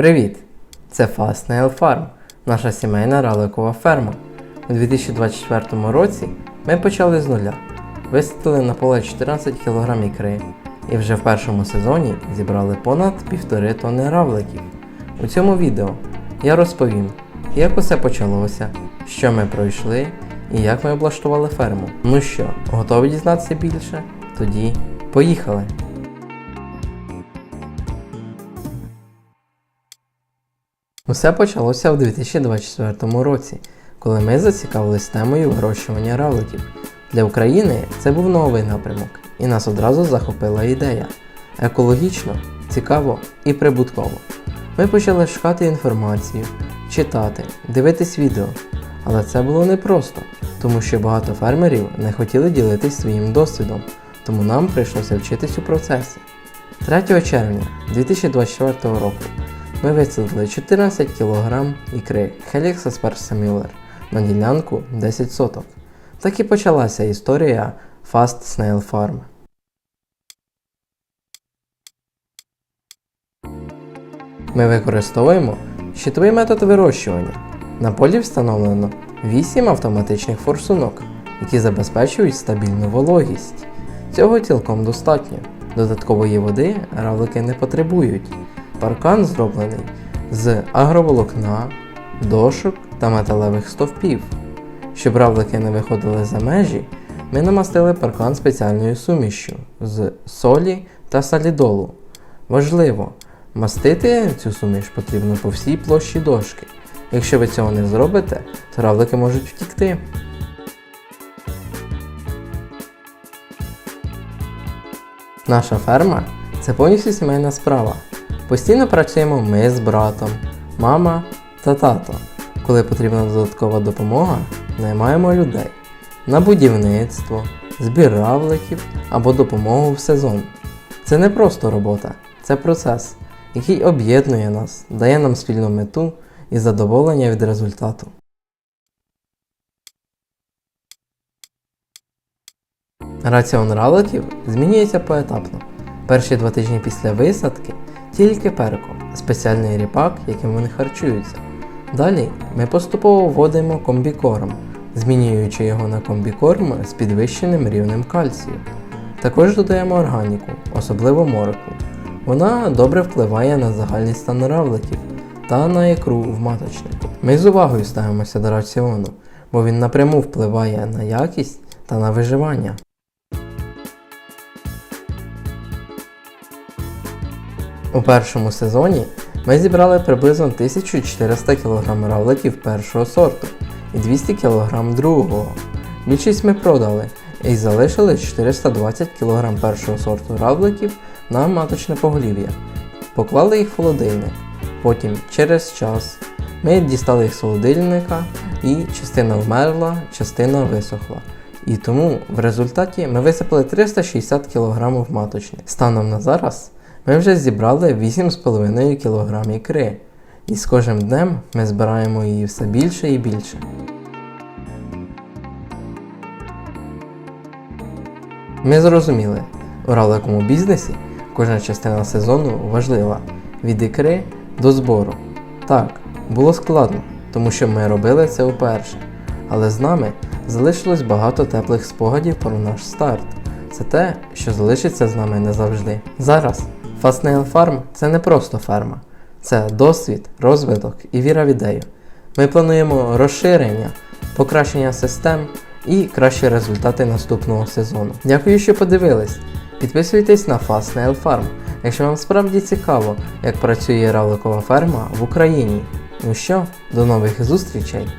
Привіт! Це Fast Nail Farm, наша сімейна раликова ферма. У 2024 році ми почали з нуля. Висадили на поле 14 кг ікри і вже в першому сезоні зібрали понад півтори тонни равликів. У цьому відео я розповім, як усе почалося, що ми пройшли і як ми облаштували ферму. Ну що, готові дізнатися більше? Тоді поїхали! Усе почалося у 2024 році, коли ми зацікавились темою вирощування равликів. Для України це був новий напрямок, і нас одразу захопила ідея. Екологічно, цікаво і прибутково. Ми почали шукати інформацію, читати, дивитись відео. Але це було непросто, тому що багато фермерів не хотіли ділитись своїм досвідом, тому нам прийшлося вчитись у процесі. 3 червня 2024 року ми висадили 14 кг ікри Helix Müller на ділянку 10 соток. Так і почалася історія Fast Snail Farm. Ми використовуємо щитовий метод вирощування. На полі встановлено 8 автоматичних форсунок, які забезпечують стабільну вологість. Цього цілком достатньо. Додаткової води равлики не потребують. Паркан зроблений з агроволокна, дошок та металевих стовпів. Щоб равлики не виходили за межі, ми намастили паркан спеціальною сумішшю з солі та салідолу. Важливо, мастити цю суміш потрібно по всій площі дошки. Якщо ви цього не зробите, то равлики можуть втікти. Наша ферма це повністю сімейна справа. Постійно працюємо ми з братом, мама та тато. Коли потрібна додаткова допомога, наймаємо людей на будівництво, збір равликів або допомогу в сезон. Це не просто робота, це процес, який об'єднує нас, дає нам спільну мету і задоволення від результату. Раціон равликів змінюється поетапно. Перші два тижні після висадки тільки перко, спеціальний ріпак, яким вони харчуються. Далі ми поступово вводимо комбікорм, змінюючи його на комбікорм з підвищеним рівнем кальцію. Також додаємо органіку, особливо моркву. Вона добре впливає на загальний стан равликів та на ікру в маточнику. Ми з увагою ставимося до раціону, бо він напряму впливає на якість та на виживання. У першому сезоні ми зібрали приблизно 1400 кг равликів першого сорту і 200 кг другого. Більшість ми продали і залишили 420 кг першого сорту равликів на маточне поголів'я. Поклали їх в холодильник. Потім, через час, ми дістали їх з холодильника і частина вмерла, частина висохла. І тому в результаті ми висипали 360 кг в маточник. Станом на зараз ми вже зібрали 8,5 кг ікри, і з кожним днем ми збираємо її все більше і більше. Ми зрозуміли, у равликому бізнесі кожна частина сезону важлива від ікри до збору. Так, було складно, тому що ми робили це вперше, але з нами залишилось багато теплих спогадів про наш старт. Це те, що залишиться з нами назавжди. Зараз Nail Farm це не просто ферма, це досвід, розвиток і віра в ідею. Ми плануємо розширення, покращення систем і кращі результати наступного сезону. Дякую, що подивились. Підписуйтесь на Fast Nail Farm, якщо вам справді цікаво, як працює равликова ферма в Україні. Ну що, до нових зустрічей!